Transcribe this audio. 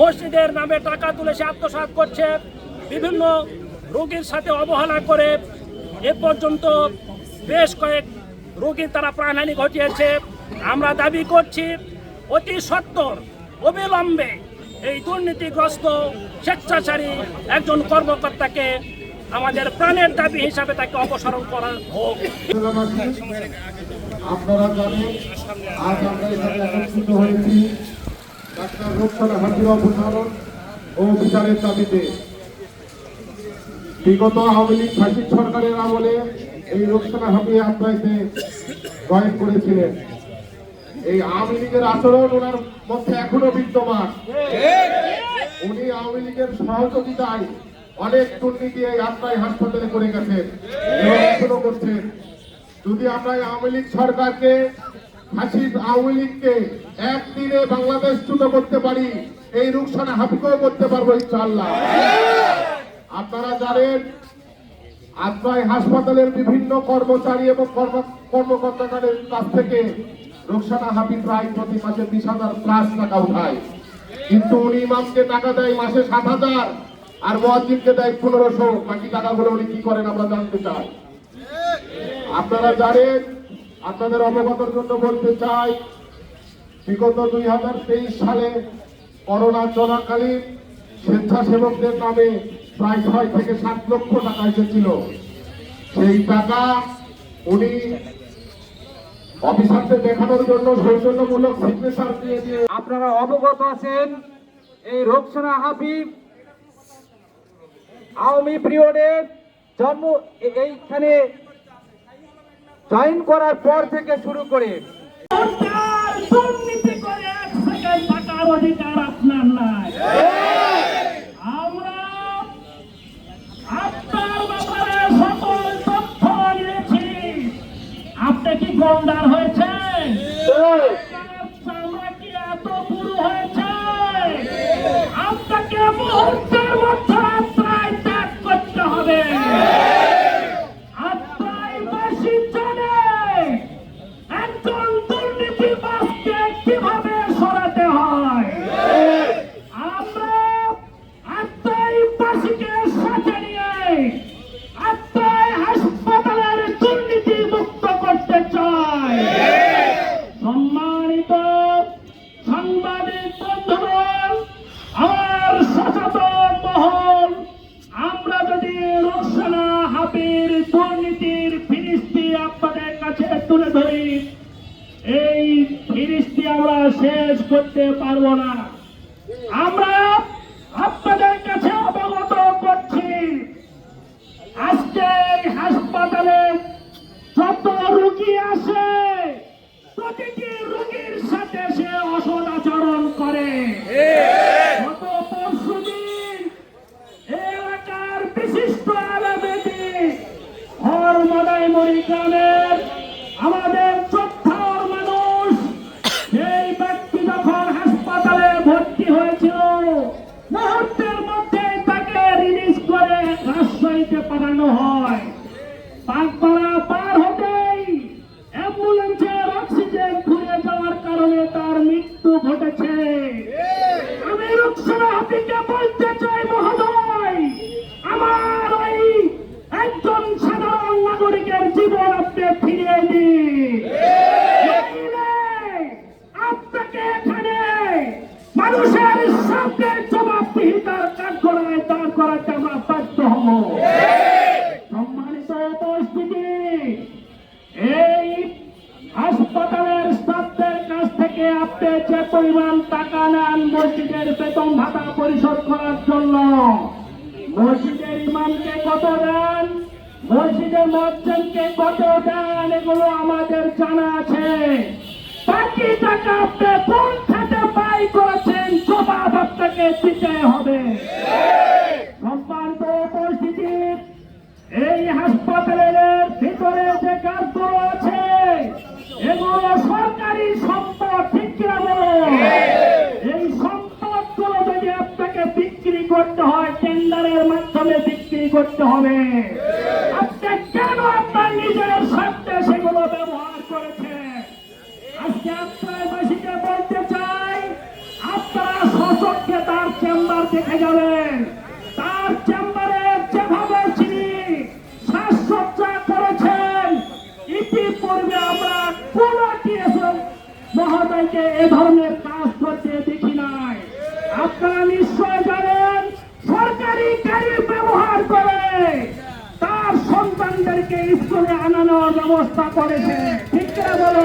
মসজিদের নামে টাকা তুলে সে আত্মসাৎ করছে। বিভিন্ন রোগীর সাথে অবহেলা করে এ পর্যন্ত বেশ কয়েক রোগী তারা প্রাণহানি ঘটিয়েছে। আমরা দাবি করছি অতি সত্বর, অবিলম্বে এই দুর্নীতিগ্রস্ত, স্বেচ্ছাচারী একজন কর্মকর্তাকে আমাদের প্রাণের দাবি হিসাবে তাকে অপসারণ করা হোক। আপনারা জানেন, আজ আমরা এখানে একত্রিত হয়েছি। আচরণ ওনার মধ্যে এখনও বিদ্যমান। উনি আওয়ামী লীগের অনেক দুর্নীতি এই আত্মায় হাসপাতালে করে গেছেন করছেন। যদি আমরা আওয়ামী লীগ সরকারকে হাসিদ আওয়ামী লীগকে একদিনে বাংলাদেশ চ্যুত করতে পারি, এই রুকসানা হাফিকেও করতে পারব ইনশাআল্লাহ। আপনারা জানেন আত্মায় হাসপাতালের বিভিন্ন কর্মচারী এবং কর্ম- কর্মকর্তাদের কাছ থেকে রোকসানা হাফিজ প্রায় প্রতি মাসে বিশ হাজার প্লাস টাকা উঠায়। কিন্তু উনি ইমামকে টাকা দেয় মাসে সাত হাজার, আর মহাজিবকে দেয় পনেরোশো। বাকি টাকাগুলো উনি কি করেন আমরা জানতে চাই। আপনারা জানেন আপনাদের অবগতর জন্য বলতে চাই, বিগত দুই হাজার তেইশ সালে করোনা চলাকালীন স্বেচ্ছাসেবকদের নামে প্রায় ছয় থেকে সাত লক্ষ টাকা এসেছিল। সেই টাকা উনি অফিসারদের দেখানোর জন্য সৌজন্যমূলক সিগনেচার দিয়ে দিয়ে আপনারা অবগত আছেন এই রোকসানা হাবিব আওয়ামী পিরিয়ডে জন্ম এইখানে জয়েন করার পর থেকে শুরু করে। করে এক সেকেন্ড আপনার নাই। আমরা আপনার সকল আপনি কি গন্ডার হয়েছেন দুর্নীতির ফিরিস্তি আপনাদের কাছে তুলে ধরি। এই ফিরিস্তি আমরা শেষ করতে পারব না। আমরা আপনাদের কাছে অবগত করছি, আজকে হাসপাতালে যত রুগী আসে, প্রতিটি রোগীর সাথে সে অসদ আচরণ করে। গ্রামের আমাদের শ্রদ্ধার মানুষ সেই ব্যক্তি যখন হাসপাতালে ভর্তি হয়েছিল, মুহূর্তের মধ্যে তাকে রিলিজ করে রাজশাহীতে পাঠানো হয়। জীবন আপনি ফিরিয়ে দিন। আপনাকে এখানে মানুষের সামনে জবাবদিহিতার কাঠগড়ায় দাঁড় করাতে আমরা বাধ্য হব। সম্মানিত উপস্থিতি এই হাসপাতালের স্টাফদের কাছ থেকে আপনি যে পরিমাণ টাকা নেন মসজিদের বেতন ভাতা পরিশোধ করার জন্য মসজিদের ইমামকে কত দেন? মসজিদের মজ্জনকে কত দেন এগুলো আমাদের জানা আছে। বাকি টাকা আপনি কোন খাতে ব্যয় করেছেন, জবাব আপনাকে দিতে হবে। উপস্থিতি এই হাসপাতালের ভিতরে যে কাজগুলো আছে, এগুলো সরকারি সম্পদ বলো এই সম্পদগুলো যদি আপনাকে বিক্রি করতে হয় টেন্ডারের মাধ্যমে বিক্রি করতে হবে। আজকে বলতে চাই, আপনারা সচক্ষে তার দেখে যাবেন। চেম্বারে তিনি শ্বাসচর্চা করেছেন, ইতিপূর্বে আমরা কোন মহোদয়কে এ ধরনের কাজ করতে দেখি নাই। আপনারা নিশ্চয় জানেন, সরকারি গাড়ি ব্যবহার করে তার সন্তানদেরকে স্কুলে আনানোর ব্যবস্থা করেছে। ঠিক বলো?